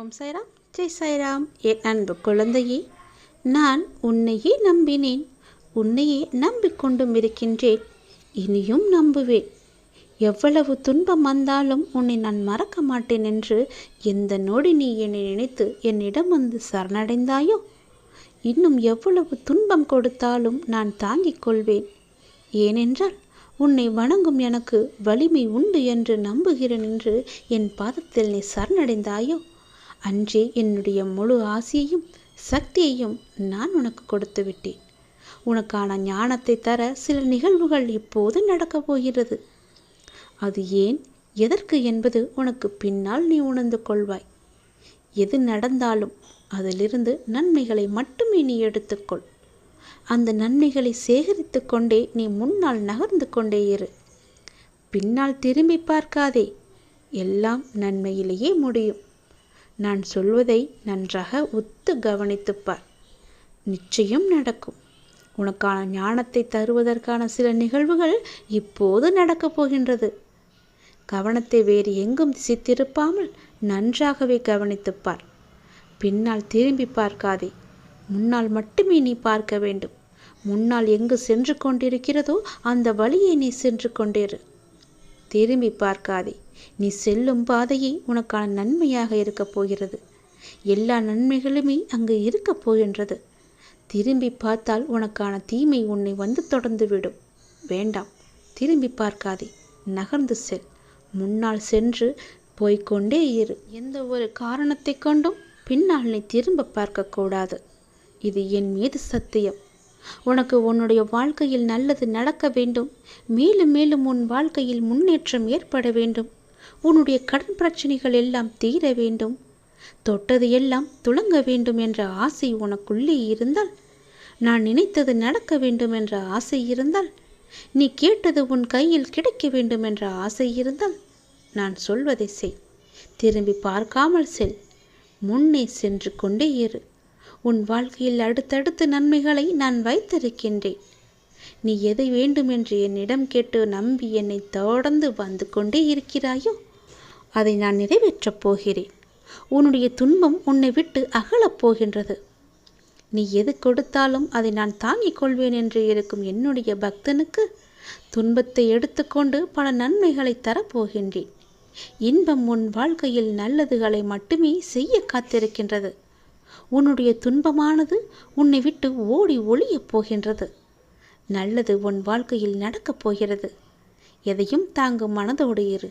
ஓம் சாய்ராம். ஜெய் சாய்ராம். என் அன்பு குழந்தையே நான் உன்னையே நம்பினேன். உன்னையே நம்பிக்கொண்டும் இருக்கின்றேன். இனியும் நம்புவேன். எவ்வளவு துன்பம் வந்தாலும் உன்னை நான் மறக்க மாட்டேன் என்று எந்த நொடி நீ என்னை நினைத்து என்னிடம் வந்து சரணடைந்தாயோ? இன்னும் எவ்வளவு துன்பம் கொடுத்தாலும் நான் தாங்கிக் கொள்வேன். ஏனென்றால் உன்னை வணங்கும் எனக்கு வலிமை உண்டு என்று நம்புகிறேன் என்று என் பாதத்தில் நீ சரணடைந்தாயோ? அன்றே என்னுடைய முழு ஆசையையும் சக்தியையும் நான் உனக்கு கொடுத்து விட்டேன். உனக்கான ஞானத்தை தர சில நிகழ்வுகள் இப்போது நடக்கப் போகிறது. அது ஏன்? எதற்கு என்பது உனக்கு பின்னால் நீ உணர்ந்து கொள்வாய். எது நடந்தாலும் அதிலிருந்து நன்மைகளை மட்டுமே நீ எடுத்துக்கொள். அந்த நன்மைகளை சேகரித்து கொண்டே நீ முன்னால் நகர்ந்து கொண்டே இரு. பின்னால் திரும்பி பார்க்காதே. எல்லாம் நன்மையிலேயே முடியும். நான் சொல்வதை நன்றாக ஒத்து கவனித்துப்பார். நிச்சயம் நடக்கும். உனக்கான ஞானத்தை தருவதற்கான சில நிகழ்வுகள் இப்போது நடக்கப் போகின்றது. கவனத்தை வேறு எங்கும் திசை திருப்பாமல் நன்றாகவே கவனித்துப்பார். பின்னால் திரும்பி பார்க்காதே. முன்னால் மட்டுமே நீ பார்க்க வேண்டும். முன்னால் எங்கு சென்று கொண்டிருக்கிறதோ அந்த வழியை நீ சென்று கொண்டிரு. திரும்பி பார்க்காதே. நீ செல்லும் பாதையை உனக்கான நன்மையாக இருக்கப் போகிறது. எல்லா நன்மைகளுமே அங்கு இருக்கப் போகின்றது. திரும்பி பார்த்தால் உனக்கான தீமை உன்னை வந்து தொடர்ந்து விடும் வேண்டாம் திரும்பி பார்க்காதே. நகர்ந்து செல். முன்னால் சென்று போய்கொண்டே இரு. எந்த ஒரு காரணத்தை கொண்டும் பின்னால் நீ திரும்ப பார்க்கக்கூடாது இது என் மீது சத்தியம். உனக்கு உன்னுடைய வாழ்க்கையில் நல்லது நடக்க வேண்டும். மேலும் மேலும் உன் வாழ்க்கையில் முன்னேற்றம் ஏற்பட வேண்டும். உன்னுடைய கடன் பிரச்சனைகள் எல்லாம் தீர வேண்டும். தொட்டது எல்லாம் துளங்க வேண்டும் என்ற ஆசை உனக்குள்ளே இருந்தால் நான் நினைத்தது நடக்க வேண்டும் என்ற ஆசை இருந்தால் நீ கேட்டது உன் கையில் கிடைக்க வேண்டும் என்ற ஆசை இருந்தால் நான் சொல்வதை செய். திரும்பி பார்க்காமல் செல். முன்னே சென்று கொண்டே இரு. உன் வாழ்க்கையில் அடுத்தடுத்து நன்மைகளை நான் வைத்திருக்கின்றேன். நீ எதை வேண்டுமென்று என்னிடம் கேட்டு நம்பி என்னை தொடர்ந்து வந்து கொண்டே இருக்கிறாயோ? அதை நான் நிறைவேற்றப் போகிறேன். உன்னுடைய துன்பம் உன்னை விட்டு அகலப் போகின்றது. நீ எது கொடுத்தாலும் அதை நான் தாங்கிக் கொள்வேன் என்று இருக்கும் என்னுடைய பக்தனுக்கு துன்பத்தை எடுத்துக்கொண்டு பல நன்மைகளை தரப்போகின்றேன். இன்பம் உன் வாழ்க்கையில் நல்லதுகளை மட்டுமே செய்ய காத்திருக்கின்றது. உன்னுடைய துன்பமானது உன்னை விட்டு ஓடி ஒளியப் போகின்றது. நல்லது உன் வாழ்க்கையில் நடக்கப் போகிறது. எதையும் தாங்கும் மனதோடு இரு.